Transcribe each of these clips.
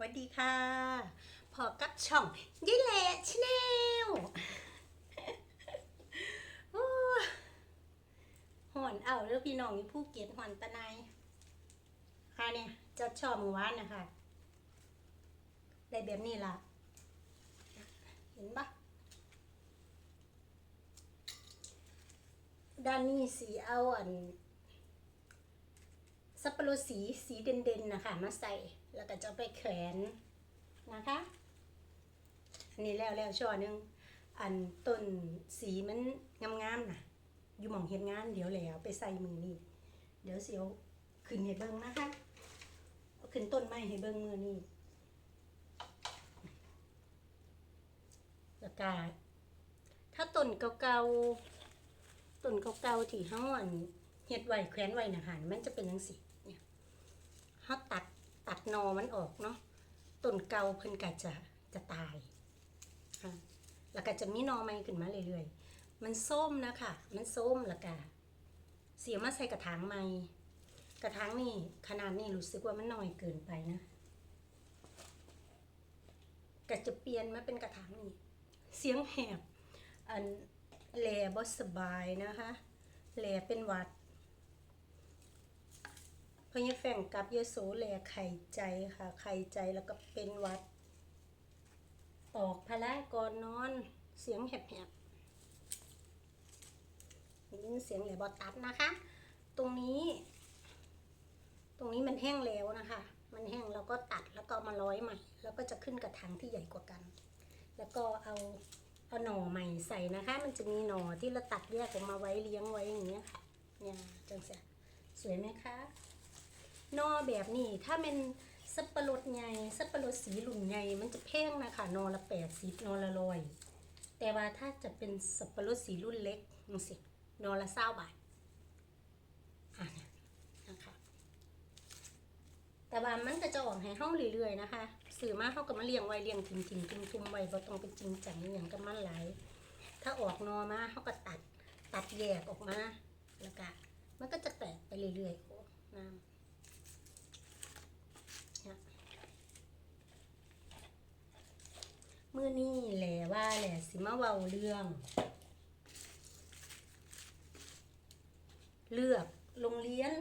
สวัสดีค่ะ พอกับช่องยี่เละชแนลหอนเอาเรื่องพี่น้องอยู่ภูเก็ตหอนตะไนค่ะเนี่ยจะชอบมือวานนะคะ ได้แบบนี้ล่ะ เห็นปะด้านนี้สีเอาอันสับปะรดสีสีเด่นๆนะคะ มาใส่ แล้วก็จะไปแขวนนะคะ อันนี้แล้วแล้วช่อหนึง อันต้นสีมันงามๆนะอยู่หม่องเฮ็ดงานเดี๋ยวแล้วไปใส่มือนี่เดี๋ยวเสียวขึ้นให้เบิ่งนะคะขึ้นต้นไม้ให้เบิ่งมือนี่แล้วก็ถ้าต้นเก่าๆต้นเก่าๆที่เฮาอันเฮ็ดไว้แขวนไว้นะคะมันจะเป็นจังซี่เนี่ยฮาตัด ตัดนอมันออกเนาะต้นเกาเพิ่นก็จะจะตายค่ะแล้วก็จะมีนอใหม่ขึ้นมาเรื่อยๆ มันส้มนะคะ มันส้มแล้วก็เสียมาใส่กระถางใหม่ กระถางนี่ขนาดนี้รู้สึกว่ามันน้อยเกินไปนะก็จะเปลี่ยนมาเป็นกระถางนี่เสียงแหบอันแลบสบายนะคะแหลเป็นหวัด พญาแฝงกับเยโสแหลไข่ใจค่ะ ไข่ใจแล้วก็เป็นวัด ออกพละก่อนนอน เสียงแหบๆได้ยินเสียงแหลบอตัดนะคะ ตรงนี้ ตรงนี้มันแห้งแล้วนะคะ มันแห้งแล้วก็ตัดแล้วก็มาร้อยใหม่ แล้วก็จะขึ้นกระถางที่ใหญ่กว่ากัน แล้วก็เอาเอาหน่อใหม่ใส่นะคะ มันจะมีหน่อที่เราตัดแยกออกมาไว้เลี้ยงไว้อย่างเงี้ยค่ะ เนี่ยจังเสียสวยไหมคะ นอแบบนี้ถ้าเป็นสับปะรดใหญ่สับปะรดสีหลุมใหญ่มันจะแพงนะคะนอละแปดสิบนอละร้อยแต่ว่าถ้าจะเป็นสับปะรดสีรุ่นเล็กนี่สินอละเศร้าบาทอะนี่นะคะแต่ว่ามันก็จะออกให้เฮาเรื่อยๆนะคะสื่อมาเฮาก็มาเลี้ยงไว้เลี้ยงทิ้งทิ้งทุ่มไว้บ่ต้องไปจริงจังอย่างกับมันหลายถ้าออกนอมาเฮาก็ตัดตัดแยกออกมาแล้วก็มันก็จะแตกไปเรื่อยๆโอ้น้ำเนี่ย มื้อนี้แหละว่าแหละสิมาเว้าเรื่อง เลือกโรงเรียน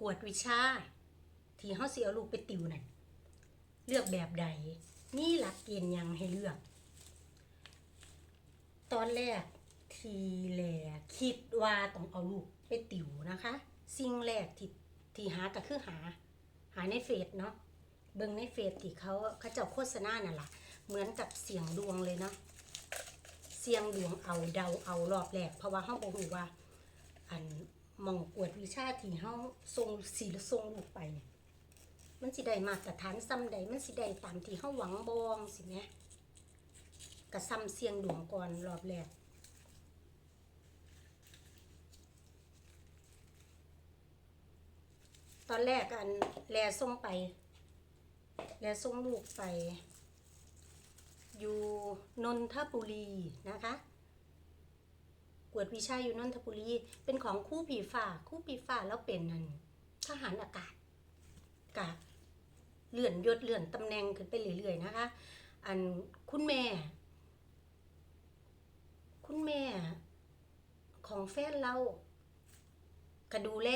กวดวิชา ที่เฮาสิเอาลูกไปติวนั่นเลือกแบบใดนี่หลักเกณฑ์ยังให้เลือก ตอนแรกทีแหลคิดว่าต้องเอาลูกไปติวนะคะ สิ่งแรกที่ที่หาก็คือหา หาในเฟซเนาะ เบิ่งในเฟซที่เขาเขาเจ้าโฆษณานั่นล่ะ เหมือนกับเสียงดวงเลยเนาะเสียงดวงเอาเดาเอารอบแรกเพราะว่าเฮาบ่รู้ว่า อันมองกวดวิชาที่เฮาส่งสีลส่งลูกไปเนี่ยมันสิได้มาตรฐานซ้ำใดมันสิได้ตามที่เฮาหวังบองสิแหมก็ซ้ำเสียงดวงก่อนรอบแรกตอนแรกอันแลส่งไป และส่งลูกไป อยู่นนทบุรีนะคะกวดวิชาอยู่นนทบุรี เป็นของคู่ผีฝ่าคู่ผีฝ่าแล้วเป็นนั่นทหารอากาศกะเลื่อนยศเลื่อนตำแหน่งขึ้นไปเรื่อยๆนะคะ อันคุณแม่ คุณแม่ของแฟนเราก็ดูแล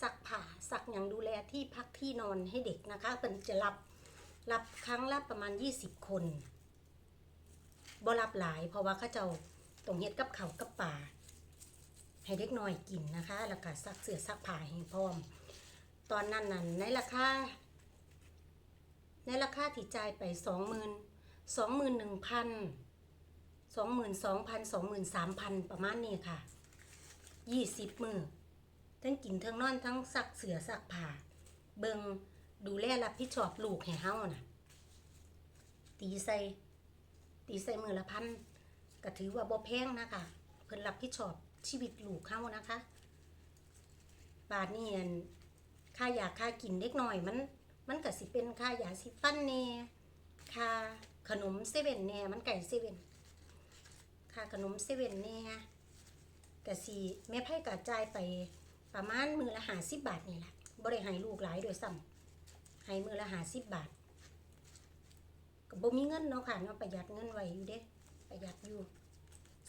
ซักผ้าซักอย่างดูแลที่พักที่นอนให้เด็กนะคะเป็นจะรับรับครั้งละประมาณ 20 คนบ่รับหลาย เพราะว่าเขาเจ้าตรงเฮ็ดกับเขากับป่า ให้เด็กน้อยกินนะคะ แล้วก็ซักเสื้อซักผ้าให้พร้อม ตอนนั้นนั้นในราคาในราคาที่จ่ายไปสองหมื่นสองหมื่นหนึ่งพันสองหมื่นสองพันสองหมื่นสามพันประมาณนี้ค่ะยี่สิบมือ ทั้งกินทั้งนอนทั้งซักเสือซักผ้าเบิงดูแลรับผิดชอบลูกให้เฮานะตีใส่ตีใส่มือละพันก็ถือว่าบ่แพงนะคะเพิ่นรับผิดชอบชีวิตลูกเขานะคะ บาทนี่อันค่ายาค่ากินเล็กน้อยมันมันก็สิเป็นค่ายาสิฟันแน่ค่าขนมเซเว่นแน่มันไก่เซเว่นค่าขนมเซเว่นแน่ก็สิแม่ไพ่ก็จ่ายไป ประมาณมือละ50บบาทนี่แหละบ่ได้ให้ลูกหลายโดยซ้ให้มือละหาสิบบาทก็บ่มีเงินเนาะค่ะเนาะประหยัดเงินไว้อยู่เด้ประหยัดอยู่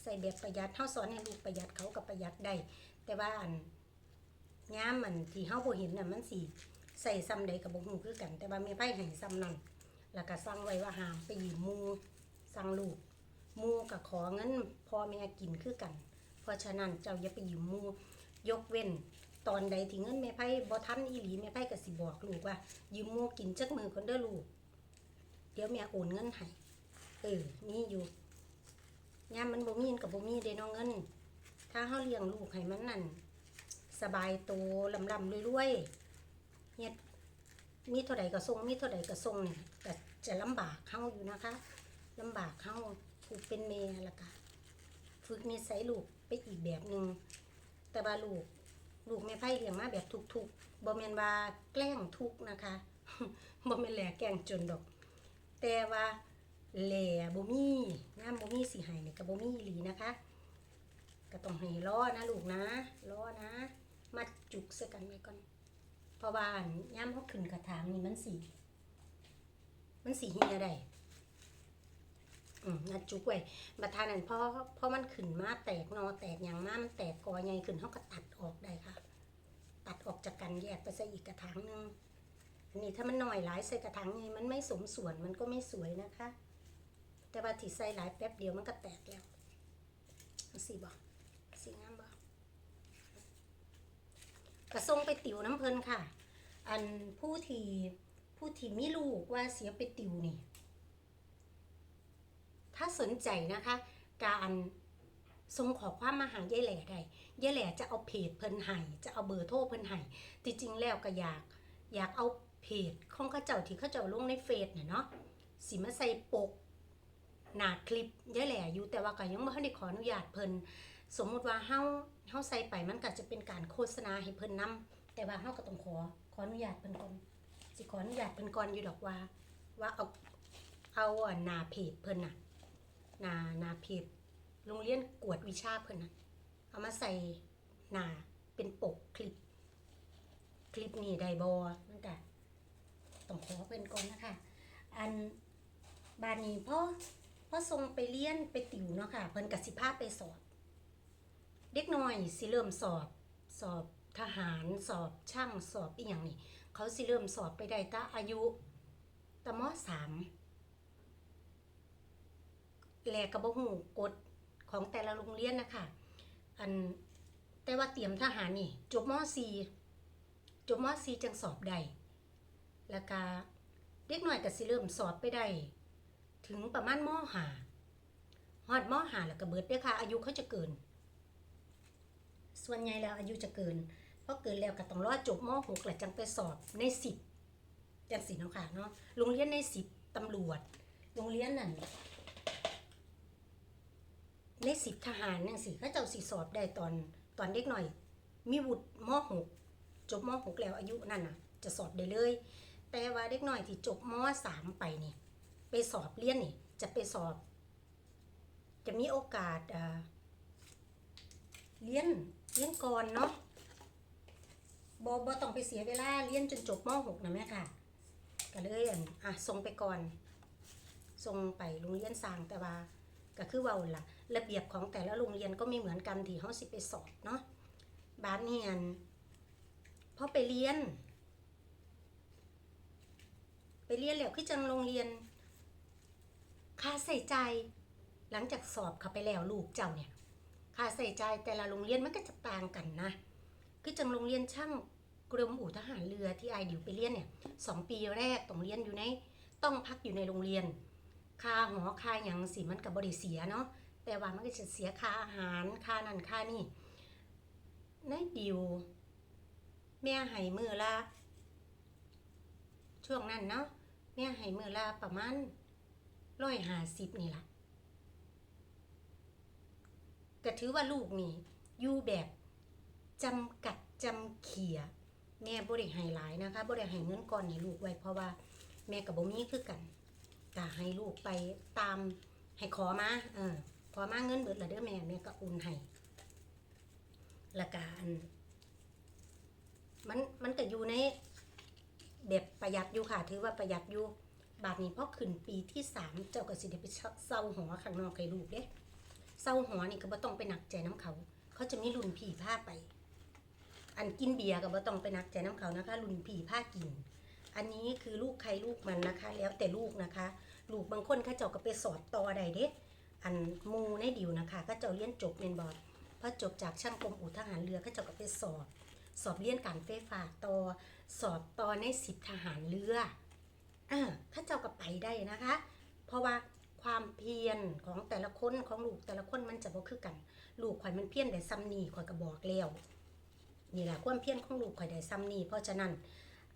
ใส่แบบประหยัดเฮาสอนให้ลูกประหยัดเขาก็ประหยัดได้แต่ว่าอันยามมันที่เฮาบ่เห็นน่ะมันสิใส่ซ้ำใดก็บ่ฮู้คือกัน แต่ว่าม่ไผให้ซ้ำนั้นแล้วก็สั่งไว้ว่าหามไปยืมมูสั่งลูกมู่ก็ขอเงินพ่อแม่กินคือกัน เพราะฉะนั้นเจ้าอย่าไปยืมมู ยกเว้น ตอนใดที่เงินแม่ไพ่บ่ทันอีหลีแม่ไพ่ก็สิบอกลูกว่า ยืมหมู่กินจักมือคนเด้อลูก เดี๋ยวแม่โอนเงินให้เออมีอยู่ยามมันบ่มีมันก็บ่มีเด้เนาะเงิน ถ้าเฮาเลี้ยงลูกให้มันนั่นสบายโตลำลำรวยๆเฮ็ดมีเท่าใดก็ส่งมีเท่าใดก็ส่งเนี่ยก็จะลำบากเฮาอยู่นะคะลำบากเฮาผู้เป็นแม่และก็ฝึกนิสัยลูกไปอีกแบบหนึ่ง แต่ว่าลูกลูกแม่ไพ่เลี้ยงมาแบบทุกๆบ่แม่นว่าแกล้งทุกนะคะบ่แม่นแหล่แกล้งจนดอก แต่ว่าแหล่บ่มีงามบ่มีสิให้นี่ก็บ่มีอีหลีนะคะก็ต้องให้รอนะลูกนะรอนะมัดจุกใส่กันไว้ก่อนเพราะว่าย่ามเฮาขึ้นกระถางนี่มันสิมันสิเหียได้ อัดจุกไว้บัดทานั้นพอพอมันขึ้นมาแตกนอแตกหยังมามันแตกกอใหญ่ขึ้นเฮาก็ตัดออกได้ค่ะ ตัดออกจากกันแยกไปใส่อีกกระถางนึงอันนี้ถ้ามันหน่อยหลายใส่กระถางนี้มันไม่สมส่วนมันก็ไม่สวยนะคะ แต่ว่าที่ใส่หลายแป๊บเดียวมันก็แตกแล้วสีบอกสีงามบอกกระทรงไปติวน้ำเพลินค่ะ อันผู้ที่ผู้ที่มีลูกว่าเสียไปติวนี่ ถ้าสนใจนะคะ การส่งขอความมาหายายแหล่ได้ยายแหล่จะเอาเพจเพิ่นให้จะเอาเบอร์โทรเพิ่นให้ที่จริงแล้วก็อยาก อยากเอาเพจของข้าเจ้าที่ข้าเจ้าลงในเฟซน่ะเนาะสิมาใส่ปกหนาคลิปยายแหล่อยู่แต่ว่าก็ยังบ่ทันได้ขออนุญาตเพิ่นสมมุติว่าเฮาเฮาใส่ไปมันก็จะเป็นการโฆษณาให้เพิ่นนํแต่ว่าเฮาก็ต้องขอขออนุญาตเพิ่นก่อนสิขออนุญาตเพิ่นก่อนอยู่ดอกว่า ว่าเอาเอาหน้าเพจเพิ่นน่ะ นานาเพจโรงเรียนกวดวิชาเพิ่นนะเอามาใส่หนาเป็นปกคลิป คลิปนี้ได้บอมันก็ต้องขอเพิ่นก่อนนะคะ อันบานนี้พ่อพ่อส่งไปเรียนไปติวเนาะค่ะ เพิ่นกับสิพาไปสอบ เด็กน้อยสิเริ่มสอบสอบทหารสอบช่างสอบอีหยังนี่ เขาสิเริ่มสอบไปได้ตาอายุตะมสาม แหลกกระบหูกฎของแต่ละโรงเรียนนะคะอันแต่ว่าเตรียมทหารนี่ จบมสี่จบม .4 จังสอบได้แล้วก็เด็กหน่อยก็สิเริ่มสอบไปได้ถึงประมาณมหาฮอดมหาแล้วก็เบิดเด้ค่ะ อายุเขาจะเกิน ส่วนใหญ่แล้วอายุจะเกินเพราะเกินแล้วก็ต้องรอจบม .6 แล้วจังไปสอบใน 10จังสิเนาะค่ะเนาะโรงเรียนใน 10ตำรวจโรงเรียนนั่น ใน10ทหารจังสิเขาเจ้าสิสอบได้ตอนตอนเด็กหน่อย มีวุฒิม .6 จบม .6 แล้วอายุนั่นน่ะ จะสอบได้เลย แต่ว่าเด็กหน้อยที่จบม .3 ไปนี่ไปสอบเรียนนี่ จะไปสอบ จะมีโอกาสอ่าเรียนเรียนก่อนเนาะบอบอต้องไปเสียเวลาเรียนจนจบม .6 นะแม่ค่ะก็เลยอะส่งไปก่อนส่งไปโรงเรียนสร้างแต่ว่าก็คือว่าล่ะ ระเบียบของแต่ละโรงเรียนก็ไม่เหมือนกันที่เขาสิไปสอบเนาะบ้านนี่อันพอไปเรียน ไปเรียนแล้วคือจังโรงเรียน ค่าใส่ใจ หลังจากสอบเข้าไปแล้วลูกเจ้าเนี่ย ค่าใส่ใจแต่ละโรงเรียนมันก็จะต่างกันนะ คือจังโรงเรียนช่างกรมอู่ทหารเรือที่ไอายดิวไปเรียนเนี่ยสองปีแรกต้องเรียนอยู่ใน ต้องพักอยู่ในโรงเรียน ค่าหอค่าหยังสิมันกับบริเสียเนาะ แต่ว่ามันก็จะเสียค่าอาหารค่านั่นค่านี่ในดิว แม่ให้มือละ ช่วงนั้นเนาะแม่ให้มือละประมาณร้อยห้าสิบนี่ละก็ถือว่าลูกนี่อยู่แบบจำกัดจำเขียแม่บ่ได้ให้หลายนะคะบ่ได้ให้เงินก่อนให้ลูกไว้เพราะว่าแม่กับบ่มีคือกันก็ให้ลูกไปตามให้ขอมาเออ ขอมาเงินเบิดและเด้อแม่แม่ก็อุ่นให้ละการมันมันก็อยู่ในแบบประหยัดอยู่ค่ะ ถือว่าประหยัดอยู่บาทนี้พอขึ้นปีที่สามเจ้าก็สิได้ไปเศร้าหัวข้างนอกให้ลูกเด้เศร้าหัวนี่ก็บ่ต้องไปหนักใจน้ำเขา เขาจะมีรุ่นผีผ้าไป อันกินเบียร์ก็บ่ต้องไปหนักใจน้ำเขานะคะ รุ่นผีผ้ากิน อันนี้คือลูกใครลูกมันนะคะ แล้วแต่ลูกนะคะ ลูกบางคนเขาเจ้าก็ไปสอบต่อใดเด้ อันมูในดิวนะคะก็จ้าเรียนจบเมนบอดพอจบจากช่างกรมอู่ทหารเรือเขาเจ้าก็ไปสอบ สอบเรียนการไฟฟ้าต่อสอบต่อในสิบทหารเรืออ่าข้าเจ้าก็ไปได้นะคะ เพราะว่าความเพียรของแต่ละคนของลูกแต่ละคนมันจะบ่คือกัน ลูกข่อยมันเพียรได้ซ้ำนี่ข่อยก็บอกแล้วนี่แหละความเพียรของลูกข่อยได้ซ้ำนี่เพราะฉะนั้น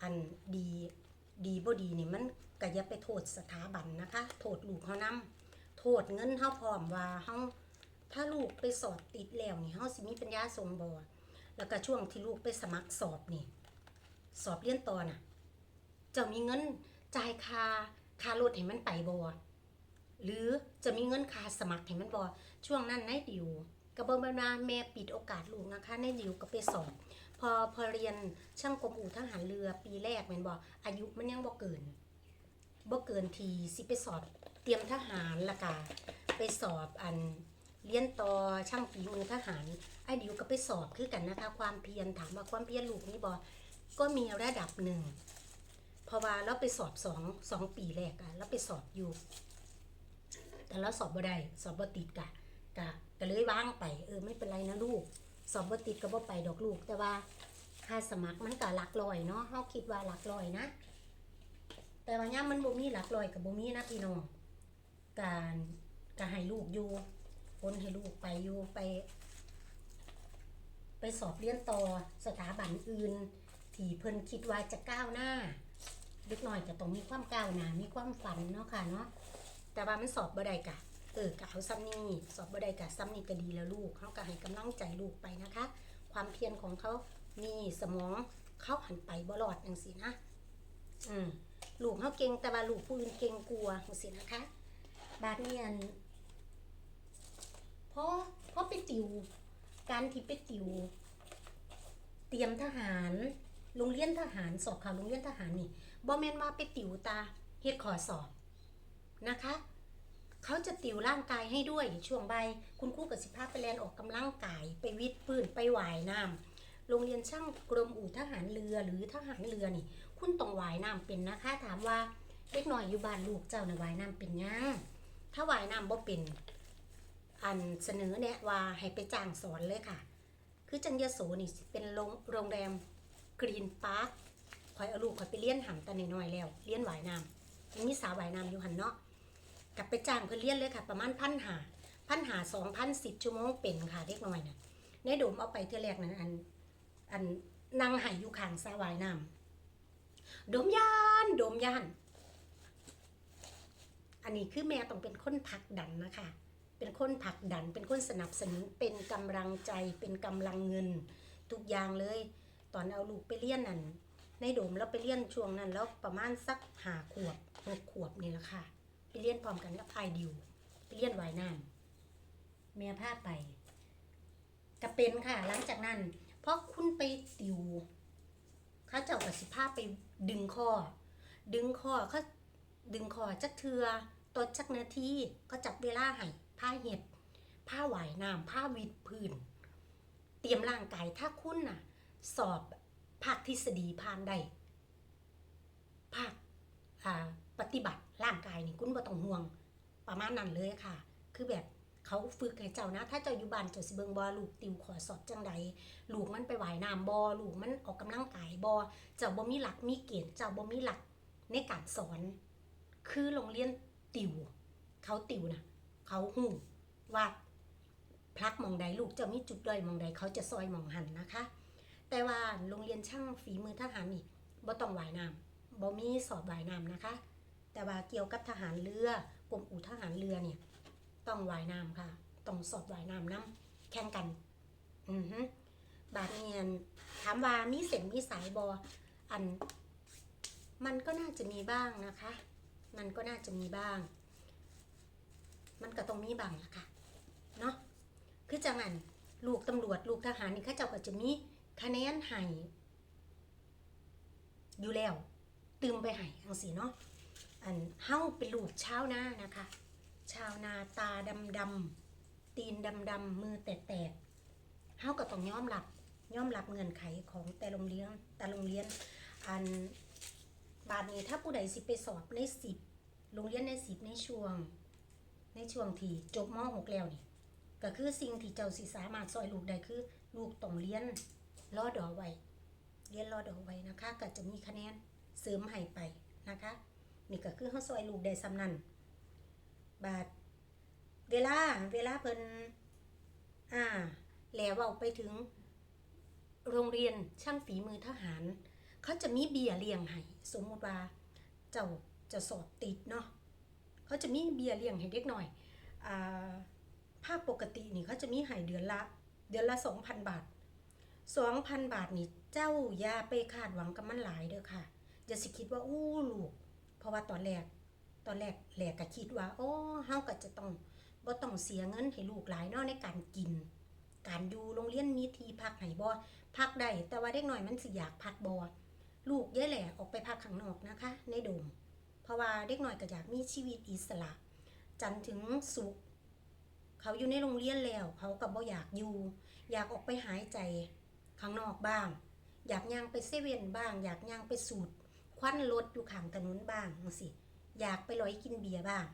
อันดีดีบ่ดีนี่มันก็อย่าไปโทษสถาบันนะคะ โทษลูกเฮานํ โทษเงินเฮาพร้อมว่าเฮาถ้าลูกไปสอบติดแล้วนี่เฮาสิมีปัญญาส่งบ่แล้วก็ช่วงที่ลูกไปสมัครสอบนี่ สอบเรียนต่อน่ะเจะมีเงินจ่ายค่าค่ารถให้มันไปบ่หรือจะมีเงินค่าสมัครให้มันบ่ช่วงนั้นในดิวก็บ่แม่นว่าแม่ปิดโอกาสลูกนะคะในดิวก็ไปสอบพอพอเรียนช่างกรมอู่ทหารเรือปีแรกแม่นบ่อายุมันยังบ่เกินบ่เกินทีสิไปสอบ เตรียมทหารละกาไปสอบอันเรียนต่อช่างฝีมือทหารไอ้ดิวก็ไปสอบคือกันนะคะ ความเพียรถามว่าความเพียรลูกนี่บ่ก็มีระดับหนึ่งเพราะว่าเราไปสอบสองสองปีแรกอะเราไปสอบอยู่ แต่เราสอบบ่ได้สอบบ่ติดกะกะก็เลยว่างไป เออไม่เป็นไรนะลูก สอบบ่ติดก็บ่ไปดอกลูก แต่ว่าค่าสมัครมันก็หลักร้อยเนาะเฮาคิดว่าหลักร้อยนะ แต่ว่าย่ามมันบ่มีหลักร้อยกับบ่มีนะพี่น้อง การก็ให้ลูกอยู่คนให้ลูกไปอยู่ไป ไปสอบเรียนต่อสถาบันอื่น ที่เพิ่นคิดว่าจะก้าวหน้าเล็กน้อยก็ต้องมีความก้าวหน้ามีความฝันเนาะค่ะเนาะแต่ว่ามันสอบบ่ได้กะเออกะเอาซ้ำนี่สอบบ่ได้กะซ้ำนี่ก็ดีแล้วลูกเขาก็ให้กำลังใจลูกไปนะคะ ความเพียรของเขามีสมองเขาหันไปบ่รอดจังสินะ อืมลูกเขาเก่งแต่ว่าลูกผู้อื่นเก่งกลัวจังสินะคะ บาดเนียนเพราะเพราะไปติว การที่ไปติว เตรียมทหารโรงเรียนทหารสอบเข้าโรงเรียนทหารนี่บ่แม่นว่าไปติวตาเฮ็ดขอสอบนะคะ เขาจะติวร่างกายให้ด้วยช่วงใบคุณครูกับสิภาพไปเรียนออกกำลังกาย ไปวิดปืนไปว่ายน้ำโรงเรียนช่างกรมอู่ทหารเรือหรือทหารเรือนี่ คุณต้องว่ายน้ำเป็นนะคะ ถามว่าเล็กหน้อยอยู่บ้านลูกเจ้าน่ะว่ายน้ำเป็นยัง ถ้าว่ายน้ำบ่เป็นอันเสนอแนะว่าให้ไปจ้างสอนเลยค่ะ คือจันยโสนี่เป็นโรงโรงแรมกรีนพาร์คคอยเอาลูกคอยไปเลี้ยนหันตาหน้อยๆแล้วเลี้ยนว่ายน้ำยังมีสาวว่ายน้ำอยู่หันเนาะกลับไปจ้างเพื่อเรียนเลยค่ะ ประมาณพันหาพันหาสองพันสิบชั่วโมงเป็นค่ะเล็กน้อยน่ะในโดมเอาไปเท่าแรกนั้นอันอันนางหายอยู่ข้างสระว่ายน้ำโดมยานโดมยาน อันนี้คือแม่ต้องเป็นคนผลักดันนะคะ เป็นคนผลักดัน เป็นคนสนับสนุน เป็นกำลังใจ เป็นกำลังเงิน ทุกอย่างเลย ตอนเอาลูกไปเรียนนั่น ในโดมแล้วไปเรียนช่วงนั้นแล้วประมาณสักหาขวบหกขวบนี่แหละค่ะ ไปเรียนพร้อมกันกับไอดิวไปเรียนว่ายน้ำเมียพาไปก็เป็นค่ะ หลังจากนั้น เพราะคุณไปติวเขาเจ้ากับสิภาพไปดึงคอดึงคอเขา ดึงคอจักเทือตัวจักนาทีก็จับเวลาให้ผ้าเห็ด ผ้าหวายน้ำผ้าวิดพื้น เตรียมร่างกายถ้าคุณน่ะ สอบภาคทฤษฎีผ่านได้ภาคปฏิบัติร่างกายนี่คุณบ่ต้องห่วง ประมาณนั้นเลยค่ะ คือแบบเขาฝึกให้เจ้านะ ถ้าเจ้าอยู่บ้านเจ้าสิเบิงบอลูกติวขอสอบจังใดลูกมันไปว่ายน้ำบอลูกมันออกกำลังกายบอเจ้าบ่มีหลักมีเกณฑ์เจ้าบ่มีหลักในการสอน คือโรงเรียนติว เขาติวนะเขาหูว่าพลักมองใดลูกจะมีจุดด้อยมองใดเขาจะซอยมองหันนะคะ แต่ว่าโรงเรียนช่างฝีมือทหารนี่บ่ต้องว่ายน้ำบ่มีสอบว่ายน้ำนะคะ แต่ว่าเกี่ยวกับทหารเรือกรมอู่ทหารเรือเนี่ยต้องว่ายน้ำค่ะต้องสอบว่ายน้ำน้ำแข่งกัน อือฮึบาดเนียนถามว่ามีเส้นมีสายบออัน มันก็น่าจะมีบ้างนะคะ มันก็น่าจะมีบ้าง มันก็ต้องมีบ้างละค่ะ เนาะคือจังอันลูกตำรวจลูกทหารนี่ข้าเจ้าก็จะมีคะแนนให้อยู่แล้ว ตืมไปให้จังซี่เนาะอันเฮาเป็นลูกชาวนานะคะ ชาวนาตาดำดำตีนดำดำมือแตกแตกเฮาก็ต้องยอมรับยอมรับเงื่อนไขของแต่โรงเรียนแต่โรงเรียนอัน บาดนี้ถ้าผู้ใดสิไปสอบในสิบโรงเรียนในสิบในช่วง ในช่วงที่จบม .6 แล้วนี่ก็คือสิ่งที่เจ้าสิสามารถซอยลูกได้คือ ลูกต้องเรียนรอดอไว้เรียนรอดอไว้นะคะ ก็จะมีคะแนนเสริมให้ไปนะคะนี่ก็คือเฮาซอยลูกได้สำนันบาดเวลาเวลาเพิ่นอ่าแล้วเว้าไปถึง โรงเรียนช่างฝีมือทหาร เขาจะมีเบียร์เลี้ยงให้สมมติว่าเจ้าจะสอบติดเนาะเขาจะมีเบียร์เลี้ยงให้เด็กหน่อยอ่าภาคปกตินี่เขาจะมีให้เดือนละ เดือนละสองพันบาทสองพันบาทนี่เจ้าอย่าไปคาดหวังกับมันหลายเด้อค่ะอย่าสิคิดว่าอู้ลูก เพราะว่าตอนแรกตอนแรกแหลกก็คิดว่า โอ้เฮาก็จะต้องบ่ต้องเสียเงินให้ลูกหลายเนาะในการกิน การอยู่โรงเรียนมีที่พักให้บ่พักได้แต่ว่าเด็กหน่อยมันสิอยากพักบอ ลูกย่ายแหล่ออกไปพักข้างนอกนะคะ ในโดม เพราะว่าเด็กหน่อยก็อยากมีชีวิตอิสระ จันถึงสุข เขาอยู่ในโรงเรียนแล้วเขาก็บ่อยากอยู่ อยากออกไปหายใจข้างนอกบ้าง อยากย่างไปเซเว่นบ้าง อยากย่างไปสูดควันรถอยู่ข้างถนนบ้างสิอยากไปลอยกินเบียร์บ้าง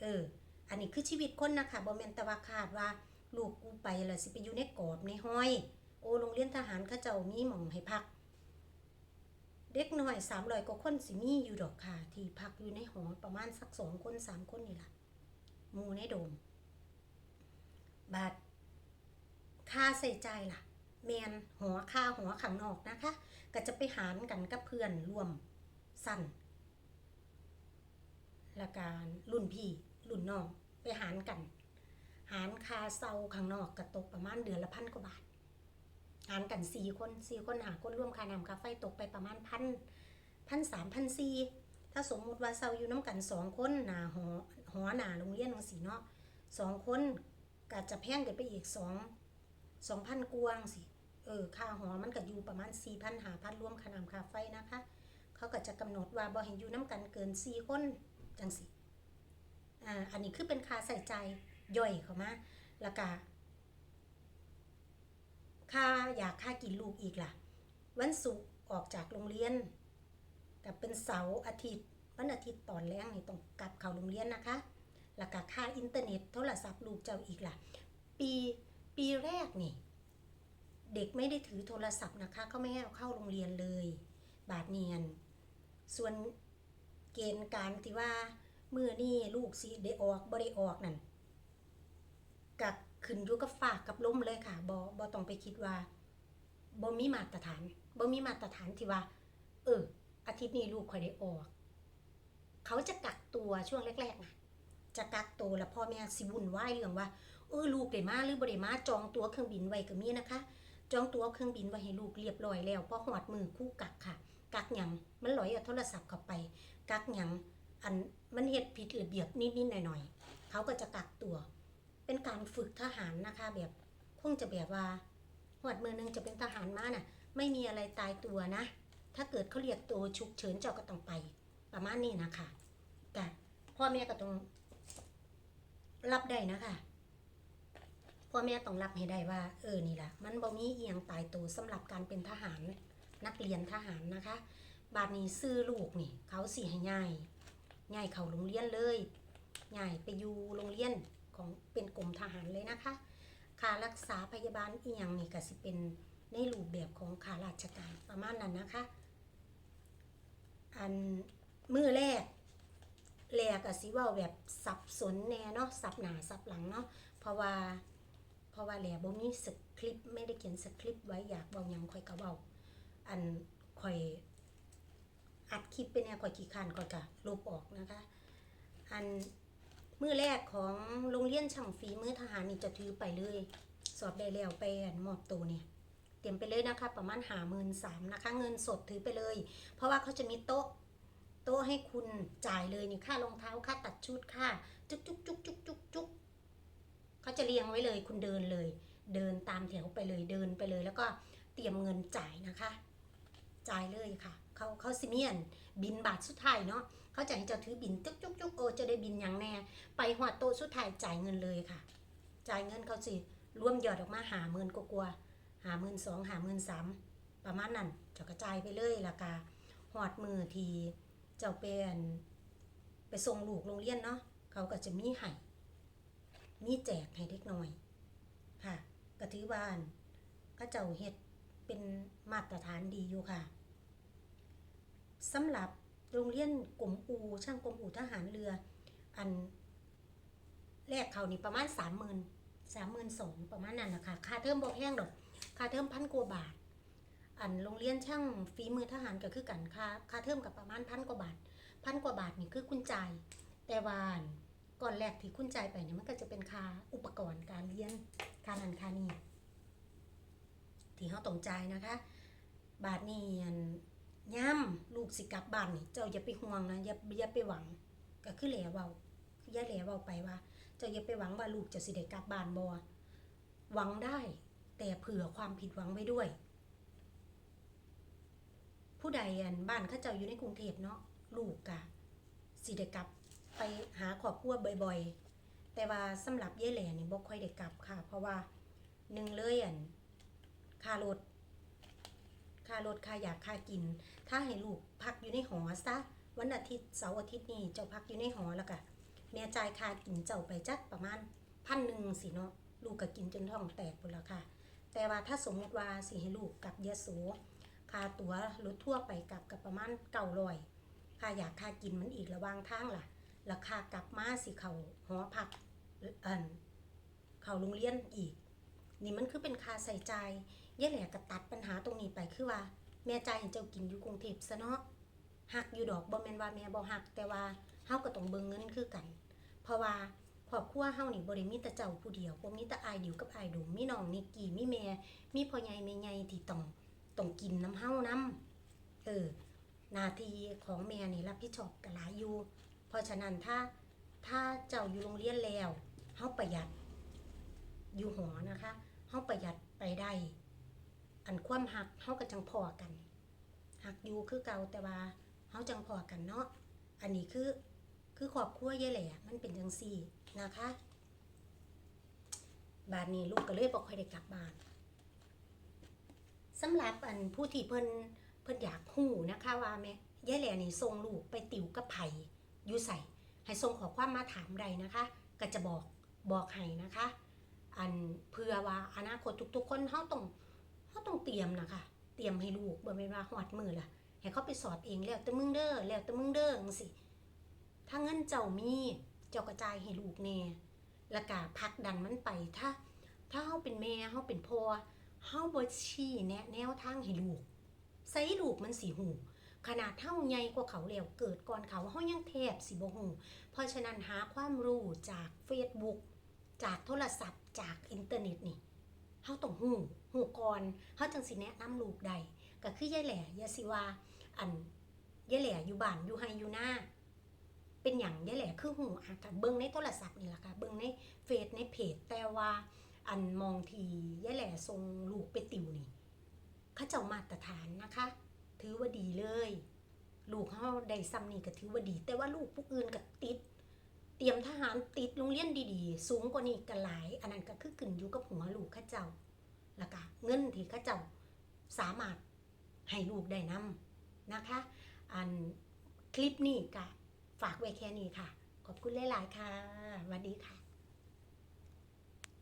เออ อันนี้คือชีวิตคนนะคะบ่แมนตะวาคาดว่าลูกกูไปแล้วสิไปอยู่ในกรอบในห้อย โอโรงเรียนทหารเขาเจ้ามีหม่องให้พัก เด็กน้อยสามร้อยกว่าคนสิมีอยู่ดอกค่ะ ที่พักอยู่ในหอประมาณสักสองคนสามคนนี่ล่ะมูในโดม บาทค่าใส่ใจล่ะแมนหัวค่าหัวขังนอกนะคะ ก็จะไปหารกันกับเพื่อนรวมสั้นและการรุ่นพี่รุ่นน้องไปหารกัน หารคาเซาข้างนอกก็ตกประมาณเดือนละพันกว่าบาท หารกันสี่คนสี่คนหาคนร่วมค่าน้ำค่าไฟตกไปประมาณพันพันสามพันสี่ถ้าสมมุติว่าเซาอยู่น้ำกันสองคนหนาหอหอหนาโรงเรียนของสีเนาะสองคนก็จะแพงกันไปอีกสองสองพันกวางสิเออค่าหอมันก็อยู่ประมาณสี่พันหาพันรวมค่าน้ำค่าไฟนะคะ เขาก็จะกำหนดว่าบ่เห็นอยู่น้ำกันเกินสี่คนจังสิอ่าอันนี้คือเป็นค่าใส่ใจยย่อยเข้ามาแล้วก็ ค่าอยากค่ากินลูกอีกล่ะ วันศุกร์ออกจากโรงเรียนกับเป็นเสาร์อาทิตย์ วันอาทิตย์ตอนแรกนี่ต้องกลับเข้าโรงเรียนนะคะแล้วก็ค่าอินเทอร์เน็ตโทรศัพท์ลูกเจ้าอีกล่ะ ปีปีแรกนี่ เด็กไม่ได้ถือโทรศัพท์นะคะเขาไม่ให้เอาเข้าโรงเรียนเลย บาทเนียน ส่วนเกณฑ์การที่ว่าเมื่อนี่ลูกสิได้ออกบ่ไดออกนั่นกับ ขึ้นอยู่กับฝากกับล้มเลยค่ะบอบอต้องไปคิดว่าบ่มีมาตรฐานบ่มีมาตรฐานที่ว่า เออ อาทิตย์นี้ลูกค่อยได้ออก เขาจะกักตัวช่วงแรกๆนะจะกักตัวแล้วพ่อแม่สิวุ่นวเรื่องว่าเออลูกได้มาหรือบ่ได้มาจองตั๋วเครื่องบินไว้ก็มีนะคะ จองตั๋วเครื่องบินไว้ให้ลูกเรียบร้อยแล้วพอหอดมือคู่กักค่ะ กักหยังมันลอยเอาโทรศัพท์เข้าไป กักหยังอันมันเฮ็ดผิดระเบียบนิดๆหน่อยๆเขาก็จะกักตัว เป็นการฝึกทหารนะคะ แบบคงจะแบบว่าหวดมือนึงจะเป็นทหารมาน่ะ ไม่มีอะไรตายตัวนะ ถ้าเกิดเขาเรียกตัวฉุกเฉินเจ้าก็ต้องไป ประมาณนี้นะคะแต่พ่อแม่ก็ต้องรับได้นะคะพ่อแม่ต้องรับให้ได้ว่า เออนี่แหละมันบ่มีเอียงตายตัวสำหรับการเป็นทหารนักเรียนทหารนะคะ บาดนี้ซื้อลูกนี่ เขาสิให้ง่ายง่ายเขาโรงเรียนเลยง่ายไปอยู่โรงเรียน ของเป็นกรมทหารเลยนะคะค่ารักษาพยาบาลอีหยังนี่ก็สิเป็นในรูปแบบของค่าราชการประมาณนั้นนะคะ อันมือแรกแรกอะสิว่าแบบสับสนแน่เนาะสับหนาสับหลังเนาะเพราะว่าเพราะว่าแหลบ่มีสคริปต์ไม่ได้เขียนสคริปต์ไว้อยากเบาหยังค่อยก็เบาอันค่อยอัดคลิปไปเนี่ยค่อยขี้คร้านค่อยก็ลบออกนะคะ อัน มือแรกของโรงเรียนช่างฝีมือทหารนี่จะถือไปเลย สอบได้แล้วไปอนมอบตัวเนี่ยเตรียมไปเลยนะคะประมาณหาหมื่นสามนะคะ เงินสดถือไปเลย เพราะว่าเขาจะมีโต๊ะโต๊ะให้คุณจ่ายเลยนี่ค่ารองเท้าค่าตัดชุดค่าจุกจุกจุกจุกจุกจุกเขาจะเรียงไว้เลยคุณเดินเลย เดินตามแถวไปเลยเดินไปเลย แล้วก็เตรียมเงินจ่ายนะคะ จ่ายเลยค่ะเขาเขาสิเมียนบินบาทสุดท้ายเนาะ เขาจะให้เจ้าถือบินจุกจุกจุกโอจะได้บินอย่างแน่ ไปหัวโตะสุดท้ายจ่ายเงินเลยค่ะ จ่ายเงินเขาสิรวมยอดออกมาหาหมื่นกว่าๆหาหมื่นสองหาหมื่นสามประมาณนั้นเจะกระจายไปเลยราคาหอดมือทีเจ้าเป็นไปส่งลูกโรงเรียนเนาะเขาก็จะมีให้มีแจกให้เด็กน้อย ค่ะกะถือว่านก็เจ้าเฮ็ดเป็นมาตรฐานดีอยู่ค่ะสำหรับ โรงเรียนกรมอูช่างกรมอูทหารเรือ อันแรกเขานี่ประมาณสามหมื่นสามหมื่นสองประมาณนั้นนะคะค่าเทอมบ่แพงดอกค่าเทอมพันกว่าบาท อันโรงเรียนช่างฝีมือทหารก็คือกันค่าค่าเทอมกับประมาณพันกว่าบาทพันกว่าบาทนี่คือคุณจ่ายแต่ว่าอันก่อนแรกที่คุณจ่ายไปเนี่ยมันก็จะเป็นค่าอุปกรณ์การเรียนค่านั้นค่านี้ที่เขาต้องจ่ายนะคะ บาทนี้อัน ย่ำลูกสิกลับบ้านนี่เจ้าอย่าไปห่วงนะอย่าอย่าไปหวัง ก็คือแหล่เว้าคือย่าแหล่เว้าไปว่า เจ้าอย่าไปหวังว่าลูกจะสิได้กลับบ้านบ่หวังได้ แต่เผื่อความผิดหวังไว้ด้วย ผู้ใดอันบ้านข้าเจ้าอยู่ในกรุงเทพเนาะลูกกะสิได้กลับไปหาครอบครัวบ่อยๆ แต่ว่าสำหรับเย่แหล่นี่บ่ค่อยได้กลับค่ะ เพราะว่าหนึ่งเลยอันค่ารถ ค่ารถค่าอยากค่ากิน ถ้าให้ลูกพักอยู่ในหอซะวันอาทิตย์เสาร์อาทิตย์นี่เจ้าพักอยู่ในหอแล้วก็แม่จ่ายค่ากินเจ้าไปจักประมาณพันหนึ่งสิเนาะลูกก็กินจนท้องแตกหมดแล้วค่ะ แต่ว่าถ้าสมมติว่าสิให้ลูกกับยะโสค่าตั๋วรถทั่วไปกลับกับประมาณเก้าร้อยค่าอยากค่ากินมันอีกระวางทางล่ะราคากลับมาสิเขาหอพักอันเขาโรงเรียนอีก นี่มันคือเป็นค่าใส่ใจ ยยายแหล่ก็ตัดปัญหาตรงนี้ไปคือว่า แม่จ่ายให้เจ้ากินอยู่กรุงเทพซะเนาะหักอยู่ดอกบ่แม่นว่าแม่บ่หัก แต่ว่าเฮาก็ต้องเบิ่งเงินคือกัน เพราะว่าครอบครัวเฮานี่บ่ได้มีแต่เจ้าผู้เดียวบ่มีแต่อายดิวกับอายดูมีน้องนิกกี้มีแม่มีพ่อใหญ่แม่ใหญ่ที่ต้องต้องกินน้ำเฮานํเออหน้าที่ของแม่นี่รับผิดชอบก็หลายอยู่ เพราะฉะนั้นถ้าถ้าเจ้าอยู่โรงเรียนแล้วเฮาประหยัดอยู่หอนะคะเฮาประหยัดไปได้ อันความหักเฮาก็จังพอกันหักอยู่คือเก่าแต่ว่าเฮาจังพอกันเนาะอันนี้คือคือครอบครัวยายแหล่มันเป็นจังซี่นะคะบ้านนี้ลูกก็เลยบ่ค่อยได้กลับบ้านสำหรับอันผู้ที่เพิ่นเพิ่นอยากฮู้นะคะว่าแม่ยายแหล่นี่ส่งลูกไปติวกับไผอยู่ใส่ให้ส่งขอความมาถามใดนะคะ ก็จะบอกบอกให้นะคะ อันเพื่อว่าอนาคตทุกๆคนเฮาต้อง เฮาต้องเตรียมนะคะเตรียมให้ลูกบ่แม่นว่าฮอดมือล่ะให้เขาไปสอบเองแล้วแต่มึงเด้อแล้วแต่มึงเด้อจังซี่ถ้าเงินเจ้ามีเจ้ากระจายให้ลูกแน่ล้วก็ผลักดันมันไปถ้า ถ้าเฮาเป็นแม่เฮาเป็นพ่อเฮาบ่ชี้แนะแนวทางให้ลูกใส่ลูกมันสิหูขนาดเฮาใหญ่กว่าเขาแล้วเกิดก่อนเขาเฮายังแทบสิบ่ฮู้เพราะฉะนั้นหาความรู้จาก Facebook จากโทรศัพท์จากอินเทอร์เน็ตนี่ เฮาต้องฮู้ฮู้ก่อนเฮาจังสิแนะนำลูกได้ก็คือยายแหล่ยาสิว่าอันยายแหล่อยู่บ้านอยู่ไฮอยู่หน้าเป็นอย่างยายแหล่คือหูอากับเบิ้งในโทรศัพท์นี่แหละค่ะเบิ้งในเฟซในเพจแต่ว่าอันมองทียายแหล่ส่งลูกไปติวนี่เขาเจ้ามาตรฐานนะคะ ถือว่าดีเลย ลูกเขาได้ซ้ำนี่ก็ถือว่าดี แต่ว่าลูกผู้อื่นก็ติด เตรียมทหารติดโรงเรียนดีๆ สูงกว่านี้ก็หลาย อันนั้นก็คือขึ้นอยู่กับหัวลูกข้าเจ้า แล้วก็เงินที่ข้าเจ้าสามารถให้ลูกได้นำนะคะ อันคลิปนี้ก็ฝากไว้แค่นี้ค่ะ ขอบคุณหลายๆค่ะสวัสดีค่ะ